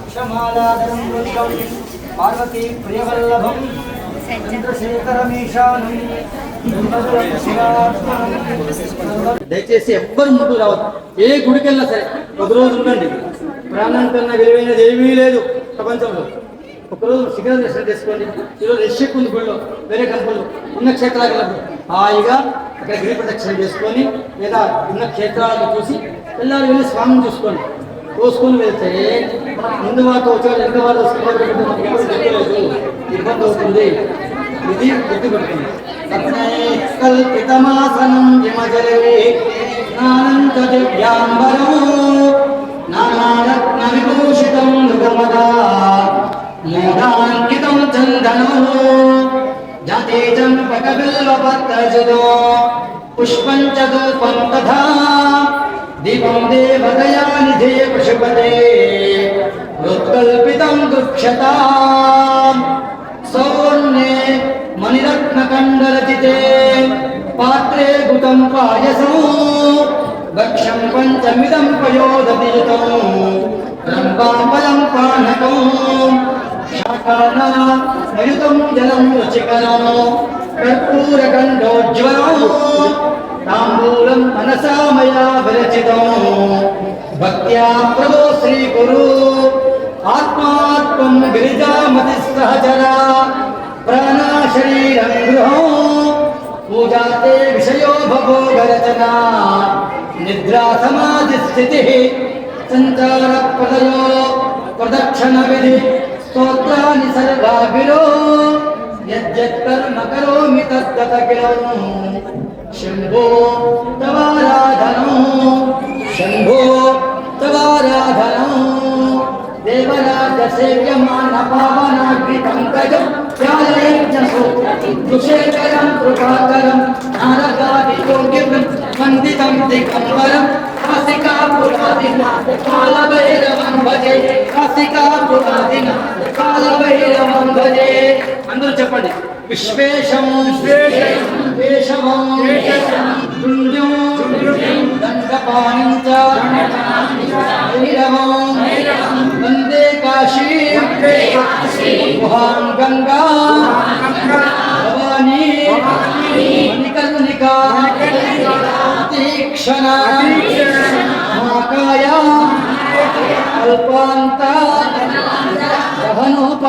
అక్షమాలాదరం వృద్ధం పార్వతీ ప్రియవల్లభం. దయచేసి ఎవ్వరు ముందు రావద్దు. ఏ గుడికెళ్ళినా సరే ఒక రోజు ఉండండి. ప్రాణం కన్నా విలువైనది ఏమీ లేదు ప్రపంచంలో. ఒకరోజు శిఖర దర్శనం చేసుకోండి. ఈరోజు రష్ ఎక్కువ ఉంది వేరే కంపెనీలో ఉన్న క్షేత్రాలకు. హాయిగా అక్కడ గిరి ప్రదక్షిణ చేసుకొని లేదా ఉన్న క్షేత్రాలను చూసి వెళ్ళాలి వెళ్ళి స్వామిని చూసుకోండి. చూసుకొని వెళ్తే ముందు వారితో వచ్చారు ఎంత వారు ఇబ్బంది అవుతుంది. ఇది గుర్తుపెట్టుకుంది కల్పితమాసనం హిమజలే స్నానం చ నానారత్న విభూషితం చందనో జాతే పుష్పం చ తథా దీపం దేవదయా నిధే పశుపతే హృత్కల్పితం దుక్షతా సౌర్ణే మణిరత్నకండరచితే పాత్రే గుతం పాయసం భక్ష్యం పంచమిదం పయోదతీతం రంపాపలం పానకం శాకానాయుతం జలం రుచికరం కర్పూరగండోజ్వలం తాంబూలం మనసా मया विरचित। भक्तिया प्रभो श्री गुरु आत्मात्म गिरीजा मति सहचरा। श्रीगुरु शरीर गृह। पूजा ते विषय भगो भवोगरचना निद्रा समाधिस्थितिः सञ्चारप्रदयो प्रदक्षिणविधि। स्तोत्राणि सर्वाभिरो। यद्यत्कर्म करोमि तद्गतकिलम् స్తోత్రాన్ని సర్వాభిరో యజ్జత్కర్మ కరోమి తద్గత కిలం శంభో తవారాధనం శంభో తవారాధనం దేవరాజ సేవ్యమాన పావనాగ్ని పంకజం దుషేకరం కృపాకరం నారదాది యోగ్యం వందితం అందరూ చెప్పండి. విశ్వేశం కేశవం దుండ్యం దండపాణిం చ భైరవం వందే కాశీ గుహాం గంగా భవానీ మణికర్ణికా తీక్షణ మహాకాయ అల్పాంత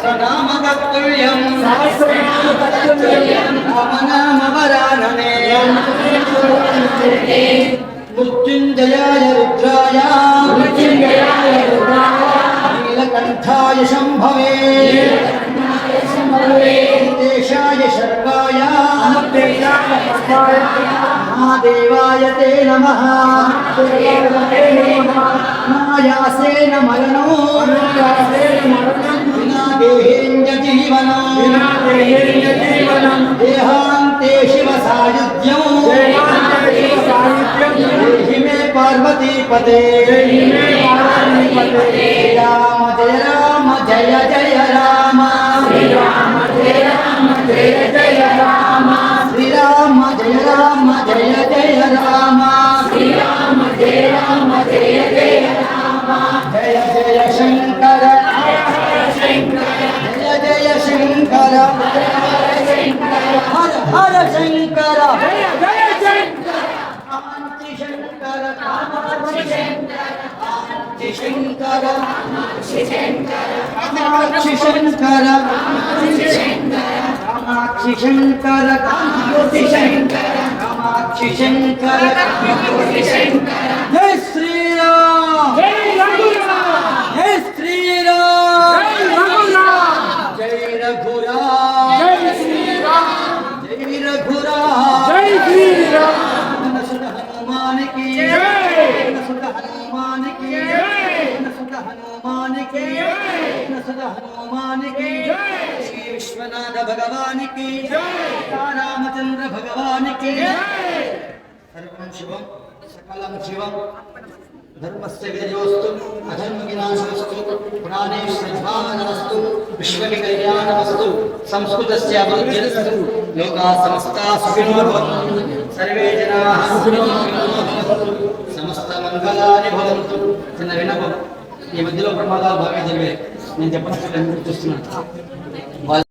సహస్రనామ తత్తుల్యం రామనామ వరాననే మృత్యుంజయాయ రుద్రాయ. నీలకంఠాయ శంభవే. దేశాయ శర్వాయ. మహాదేవాయ తే నమ. నాయాసేన మరణో. देहेन्द्रजीवनम् देहान्ते शिवसायुज्यम् देहि मे पार्वतीपते। आरक्षण करा। शंकर कामाक्षि शंकर कामाक्षि शंकर कामाक्षि शंकर कामाक्षि शंकर कामाक्षि शंकर कामाक्षि शंकर జై శ్రీరామ్. హనుమానికి. హనుమానికి. హనుమానికి. హనుమానికి. శ్రీ విశ్వనాథ భగవానికి. రామచంద్ర భగవానికి. సర్వం శివం. సకలం శివం. ధర్మస్య విజయోస్తు అధర్మ వినాశోస్తు పురాణే శ్రద్ధావనమస్తు విశ్వకి సంస్కృతస్య అభివృద్ధిరస్తు లోకా సమస్తా సుఖినో భవంతు సర్వే జనాః సుఖినో భవంతు సమస్త మంగళాని భవంతు చిన్న విన్నపం ఈ మధ్యలో ప్రమాదాలు బాగా జరిగాయి నేను చెప్పనట్టు చూస్తున్నాను.